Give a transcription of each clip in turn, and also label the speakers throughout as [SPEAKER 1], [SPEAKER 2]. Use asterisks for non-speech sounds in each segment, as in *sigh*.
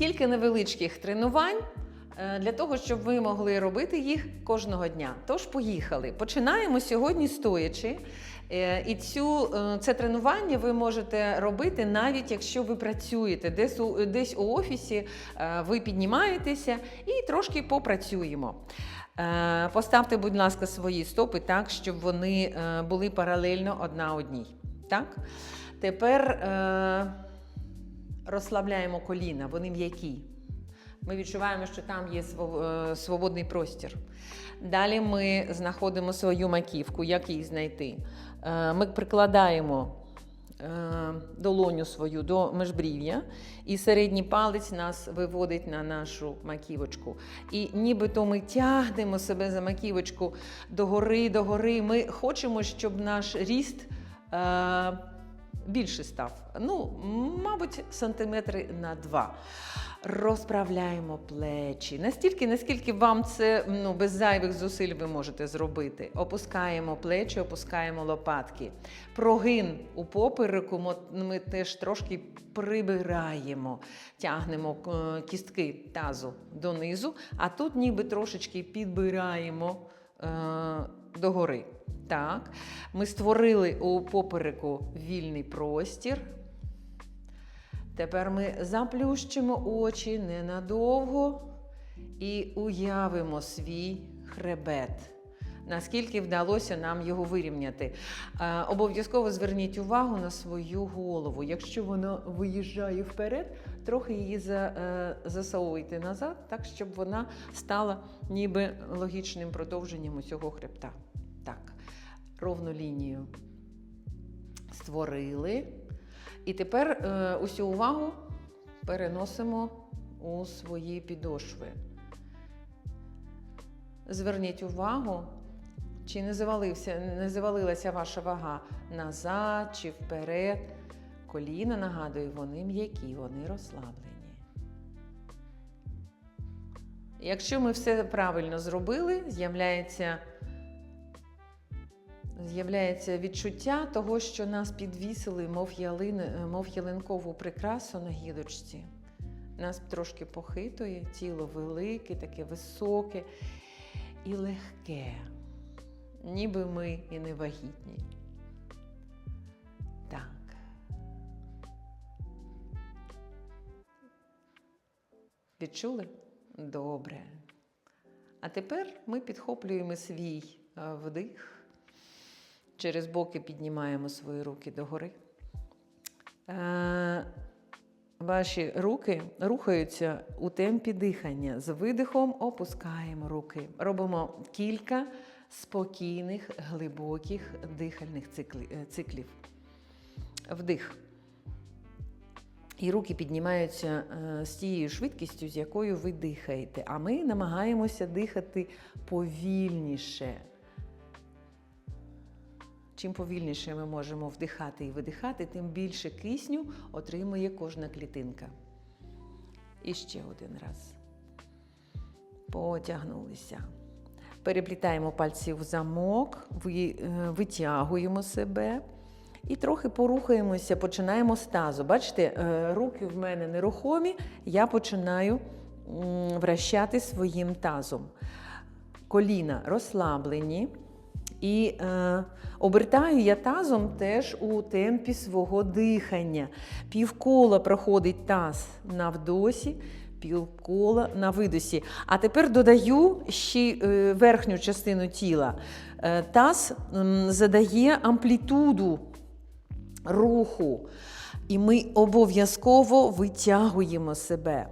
[SPEAKER 1] Кілька невеличких тренувань е, для того, щоб ви могли робити їх кожного дня. Тож поїхали. Починаємо сьогодні стоячи. Е, І цю, е, це тренування ви можете робити навіть якщо ви працюєте десь у, десь у офісі, ви піднімаєтеся і трошки попрацюємо. Поставте, будь ласка, свої стопи так, щоб вони були паралельно одна одній. Так? Тепер розслабляємо коліна, вони м'які. Ми відчуваємо, що там є е, свободний простір. Далі ми знаходимо свою маківку, як її знайти. Е, Ми прикладаємо е, долоню свою до межбрів'я, і середній палець нас виводить на нашу маківочку. І нібито ми тягнемо себе за маківочку догори, догори. Ми хочемо, щоб наш ріст. Більше став. Ну, мабуть, сантиметри на два. Розправляємо плечі. Настільки, наскільки вам це ну, без зайвих зусиль ви можете зробити. Опускаємо плечі, опускаємо лопатки. Прогин у попереку ми теж трошки прибираємо, тягнемо е, кістки тазу донизу, а тут ніби трошечки підбираємо е, догори. Так, ми створили у попереку вільний простір. Тепер ми заплющимо очі ненадовго і уявимо свій хребет. Наскільки вдалося нам його вирівняти. Е, Обов'язково зверніть увагу на свою голову. Якщо вона виїжджає вперед, трохи її е, засовуйте назад, так щоб вона стала ніби логічним продовженням усього хребта. Ровну лінію створили. І тепер е, усю увагу переносимо у свої підошви. Зверніть увагу, чи не, завалився, не завалилася ваша вага назад чи вперед. Коліна, нагадую, вони м'які, вони розслаблені. Якщо ми все правильно зробили, з'являється З'являється відчуття того, що нас підвісили, мов, ялин, мов ялинкову прикрасу на гілочці. Нас трошки похитує, тіло велике, таке високе і легке, ніби ми і не вагітні. Так. Відчули? Добре. А тепер ми підхоплюємо свій е, вдих. Через боки піднімаємо свої руки догори. Е, Ваші руки рухаються у темпі дихання. З видихом опускаємо руки. Робимо кілька спокійних, глибоких дихальних е, циклів. Вдих. І руки піднімаються е, з тією швидкістю, з якою ви дихаєте. А ми намагаємося дихати повільніше. Чим повільніше ми можемо вдихати і видихати, тим більше кисню отримує кожна клітинка. І ще один раз. Потягнулися. Переплітаємо пальці в замок, е, витягуємо себе і трохи порухаємося, починаємо з тазу. Бачите, е, руки в мене нерухомі, я починаю вращати своїм тазом. Коліна розслаблені. І е, обертаю я тазом теж у темпі свого дихання. Півкола проходить таз на вдосі, півкола на видосі. А тепер додаю ще е, верхню частину тіла. Е, таз задає амплітуду руху, і ми обов'язково витягуємо себе.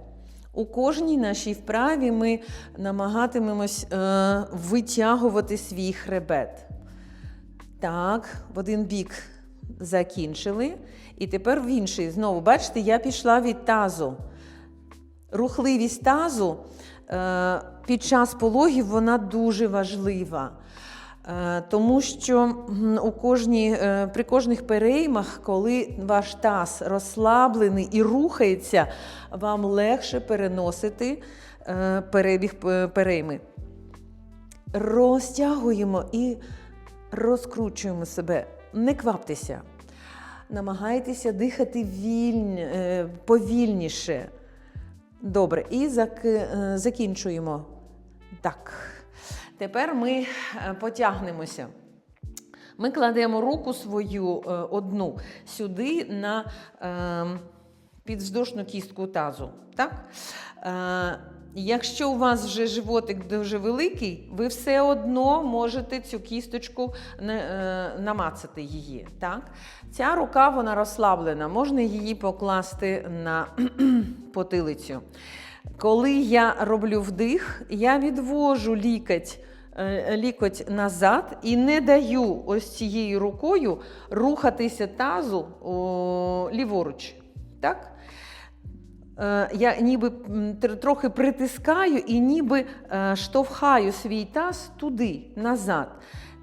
[SPEAKER 1] У кожній нашій вправі ми намагатимемось е, витягувати свій хребет. Так, в один бік закінчили. І тепер в інший. Знову, бачите, я пішла від тазу. Рухливість тазу е, під час пологів вона дуже важлива. Е, Тому що у кожній, е, при кожних переймах, коли ваш таз розслаблений і рухається, вам легше переносити е, перебіг перейми. Розтягуємо і розкручуємо себе. Не кваптеся. Намагайтеся дихати вільн, е, повільніше. Добре, і закінчуємо. Так. Тепер ми е, потягнемося. Ми кладемо руку свою е, одну сюди на е, підвздошну кістку тазу. Так? Е, якщо у вас вже животик дуже великий, ви все одно можете цю кісточку намацати її. Так? Ця рука вона розслаблена, можна її покласти на *clears throat* потилицю. Коли я роблю вдих, я відвожу лікоть, е, лікоть назад і не даю ось цією рукою рухатися тазу о, ліворуч. Так? Е, Я ніби трохи притискаю і ніби е, штовхаю свій таз туди, назад.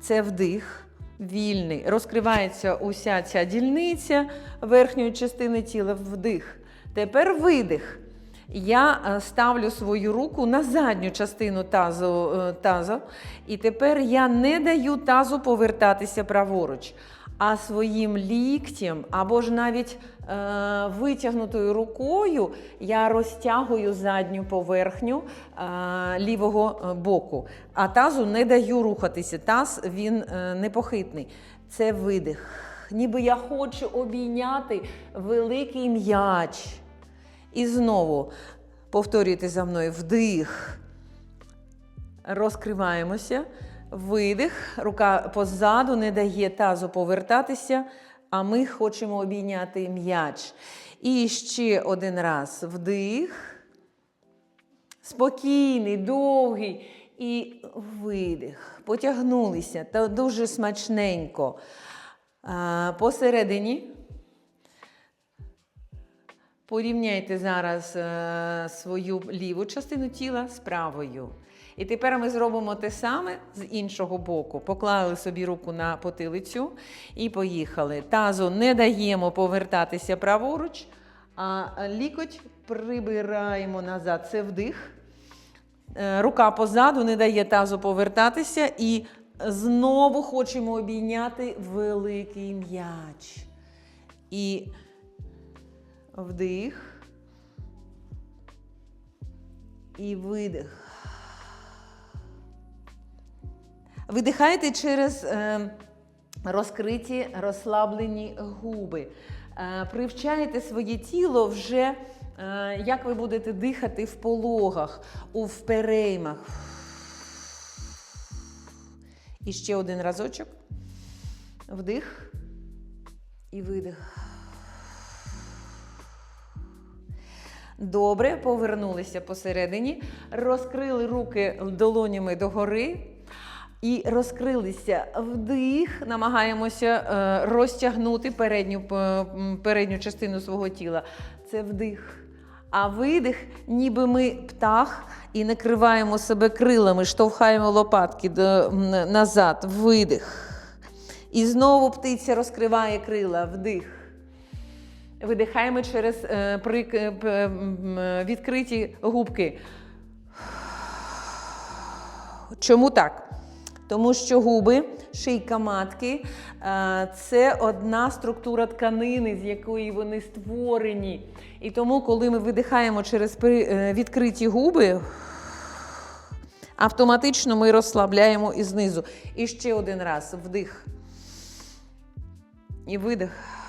[SPEAKER 1] Це вдих, вільний. Розкривається уся ця дільниця верхньої частини тіла, вдих. Тепер видих. Я е, ставлю свою руку на задню частину тазу, е, тазу, і тепер я не даю тазу повертатися праворуч, а своїм ліктем або ж навіть е, витягнутою рукою я розтягую задню поверхню е, лівого е, боку, а тазу не даю рухатися. Таз він е, непохитний. Це видих. Ніби я хочу обійняти великий м'яч. І знову повторюйте за мною вдих. Розкриваємося. Видих. Рука позаду не дає тазу повертатися, а ми хочемо обійняти м'яч. І ще один раз вдих. Спокійний, довгий. І видих. Потягнулися. Та дуже смачненько. Посередині. Порівняйте зараз е, свою ліву частину тіла з правою. І тепер ми зробимо те саме з іншого боку. Поклали собі руку на потилицю і поїхали. Тазу не даємо повертатися праворуч, а лікоть прибираємо назад. Це вдих. Е, Рука позаду не дає тазу повертатися. І знову хочемо обійняти великий м'яч. І Вдих. І видих. Видихайте через е, розкриті, розслаблені губи. Е, привчайте своє тіло вже, е, як ви будете дихати в пологах, у впереймах. І ще один разочок. Вдих і видих. Добре, повернулися посередині, розкрили руки долонями догори і розкрилися вдих. Намагаємося е, розтягнути передню, передню частину свого тіла. Це вдих. А видих, ніби ми птах і накриваємо себе крилами, штовхаємо лопатки назад. Видих. І знову птиця розкриває крила. Вдих. Видихаємо через е, е, відкриті губки. Чому так? Тому що губи, шийка матки е, це одна структура тканини, з якої вони створені. І тому, коли ми видихаємо через е, відкриті губи, автоматично ми розслабляємо і знизу. І ще один раз вдих. І видих.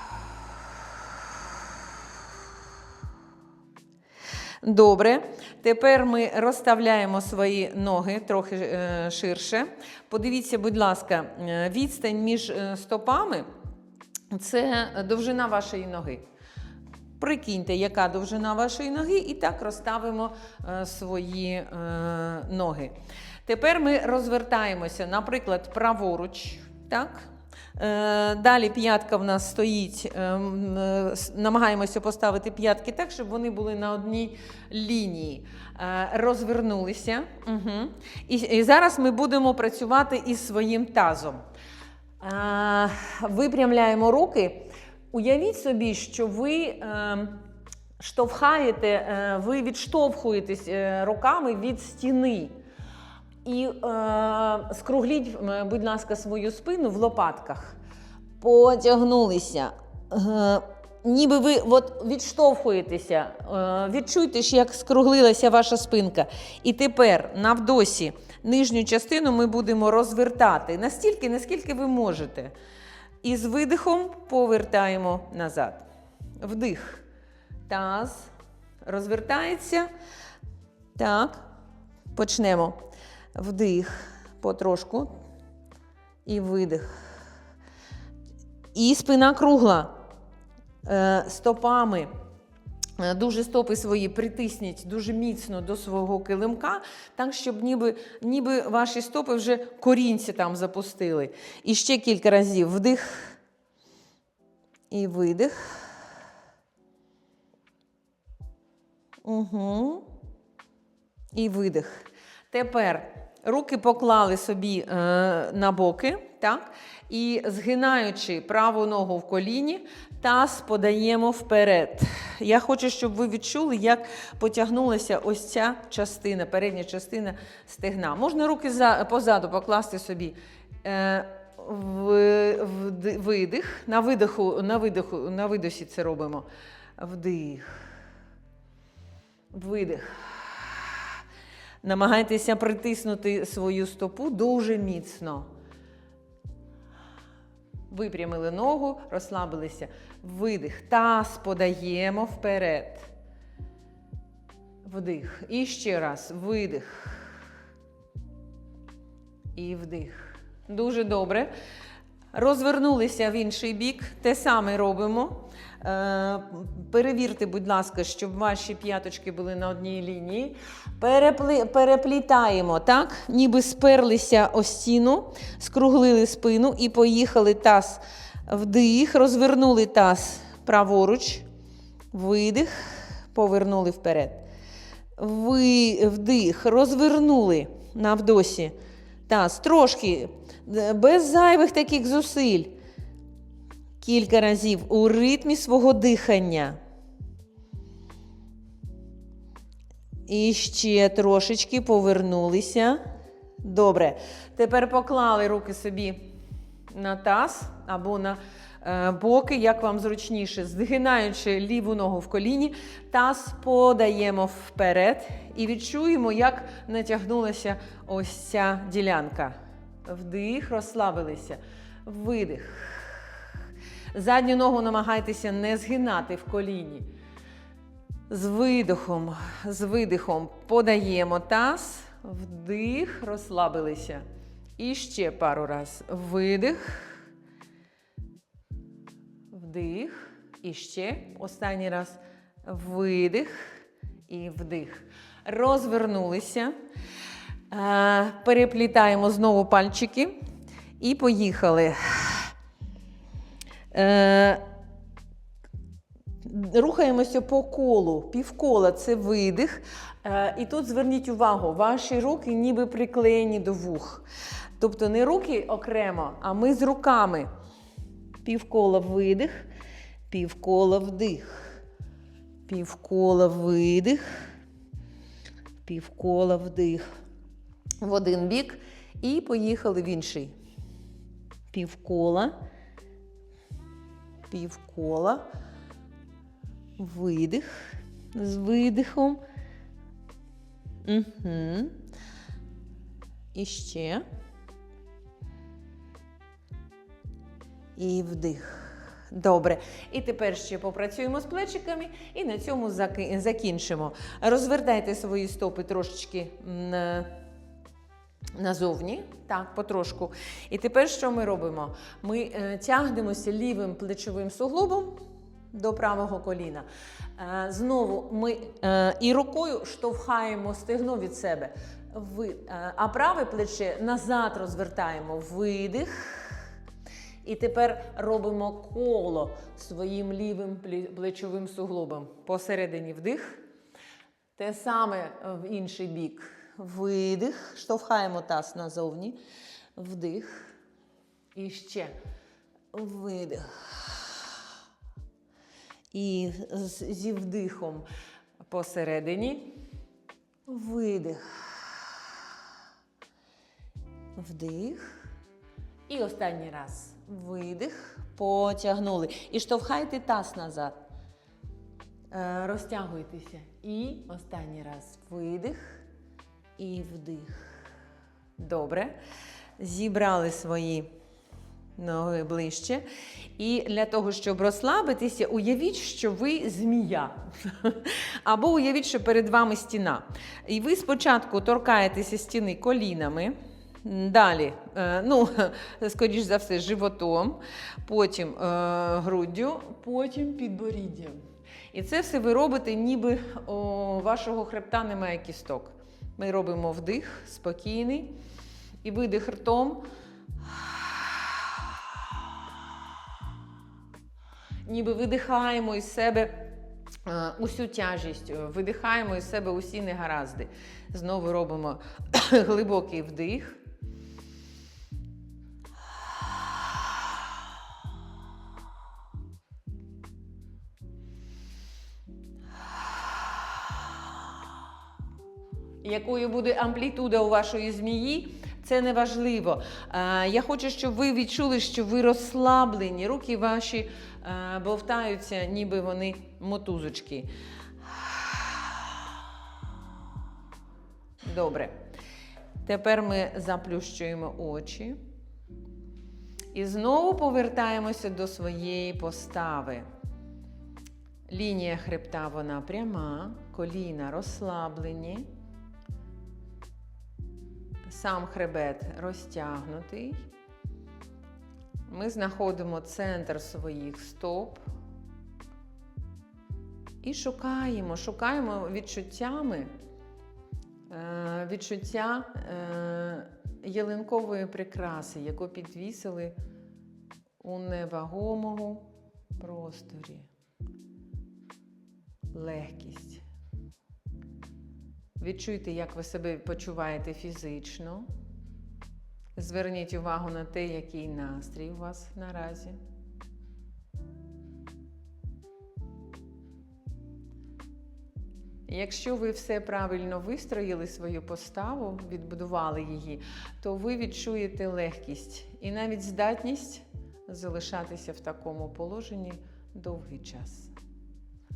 [SPEAKER 1] Добре. Тепер ми розставляємо свої ноги трохи е, ширше. Подивіться, будь ласка, е, відстань між е, стопами це довжина вашої ноги. Прикиньте, яка довжина вашої ноги, і так розставимо свої ноги. Тепер ми розвертаємося, наприклад, праворуч. Так? Е, Далі п'ятка в нас стоїть, е, е, намагаємося поставити п'ятки так, щоб вони були на одній лінії. Розвернулися. Угу. І, і зараз ми будемо працювати із своїм тазом. Випрямляємо руки. Уявіть собі, що ви штовхаєте, ви відштовхуєтесь руками від стіни. І е, скругліть, е, будь ласка, свою спину в лопатках. Потягнулися. Е, ніби ви от відштовхуєтеся, е, відчуйте, як скруглилася ваша спинка. І тепер на вдосі нижню частину ми будемо розвертати настільки, наскільки ви можете. І з видихом повертаємо назад. Вдих. Таз розвертається. Так. Почнемо. Вдих потрошку. І видих. І спина кругла. Е, Стопами. Е, Дуже стопи свої притисніть дуже міцно до свого килимка, так, щоб ніби, ніби ваші стопи вже корінці там запустили. І ще кілька разів вдих і видих. Угу. І видих. Тепер руки поклали собі е, на боки, так? І згинаючи праву ногу в коліні, таз подаємо вперед. Я хочу, щоб ви відчули, як потягнулася ось ця частина, передня частина стегна. Можна руки за, позаду покласти собі. Е, в, в, видих. На видиху, на видиху, на видосі це робимо. Вдих. Видих. Намагайтеся притиснути свою стопу дуже міцно. Випрямили ногу, розслабилися. Видих. Таз подаємо вперед. Вдих. І ще раз. Видих. І вдих. Дуже добре. Розвернулися в інший бік. Те саме робимо. Е, перевірте, будь ласка, щоб ваші п'яточки були на одній лінії. Перепли, переплітаємо, так? Ніби сперлися о стіну, скруглили спину і поїхали таз вдих, розвернули таз праворуч, видих, повернули вперед. Ви, вдих, розвернули навдосі. Таз трошки, без зайвих таких зусиль. Кілька разів у ритмі свого дихання. І ще трошечки повернулися. Добре. Тепер поклали руки собі на таз або на е, боки, як вам зручніше, згинаючи ліву ногу в коліні, таз подаємо вперед і відчуємо, як натягнулася ось ця ділянка. Вдих, розслабилися. Видих. Задню ногу намагайтеся не згинати в коліні. З видихом, з видихом подаємо таз, вдих, розслабилися. І ще пару раз. Видих. Вдих. І ще останній раз. Видих і вдих. Розвернулися. Е, Переплітаємо знову пальчики. І поїхали. Е, Рухаємося по колу. Півкола це видих. Е, І тут зверніть увагу, ваші руки ніби приклеєні до вух. Тобто не руки окремо, а ми з руками. Півкола видих, півкола вдих. Півкола видих, півкола вдих. В один бік. І поїхали в інший. Півкола, півкола. Видих з видихом. Угу. І ще. І вдих. Добре. І тепер ще попрацюємо з плечиками і на цьому закінчимо. Розвертайте свої стопи трошечки назовні, так, потрошку. І тепер що ми робимо? Ми е, тягнемося лівим плечовим суглобом до правого коліна. Е, знову ми е, і рукою штовхаємо стегно від себе. Е, а праве плече назад розвертаємо. Видих. І тепер робимо коло своїм лівим плечовим суглобом. Посередині вдих. Те саме в інший бік. Видих. Штовхаємо таз назовні. Вдих. І ще. Видих. І зі вдихом посередині. Видих. Вдих. І останній раз. Видих. Потягнули. І штовхайте таз назад. Е, Розтягуйтеся. І останній раз видих і вдих. Добре. Зібрали свої ноги ближче. І для того, щоб розслабитися, уявіть, що ви змія. *laughs* Або уявіть, що перед вами стіна. І ви спочатку торкаєтеся стіни колінами. Далі, е, ну, *laughs* скоріш за все, животом, потім е, груддю, потім підборіддям. І це все ви робите, ніби у вашого хребта немає кісток. Ми робимо вдих спокійний і видих ртом. Ніби видихаємо із себе е, усю тяжість, видихаємо із себе усі негаразди. Знову робимо *clears throat* глибокий вдих. Якою буде амплітуда у вашої змії, це не важливо. Е, Я хочу, щоб ви відчули, що ви розслаблені. Руки ваші е, бовтаються, ніби вони мотузочки. Добре. Тепер ми заплющуємо очі. І знову повертаємося до своєї постави. Лінія хребта вона пряма, коліна розслаблені. Сам хребет розтягнутий. Ми знаходимо центр своїх стоп. І шукаємо, шукаємо відчуттями е, відчуття е, ялинкової прикраси, яку підвісили у невагомому просторі. Легкість. Відчуйте, як ви себе почуваєте фізично. Зверніть увагу на те, який настрій у вас наразі. Якщо ви все правильно вистроїли свою поставу, відбудували її, то ви відчуєте легкість і навіть здатність залишатися в такому положенні довгий час.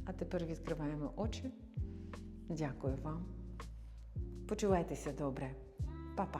[SPEAKER 1] А тепер відкриваємо очі. Дякую вам. Почувайтеся добре. Па-па.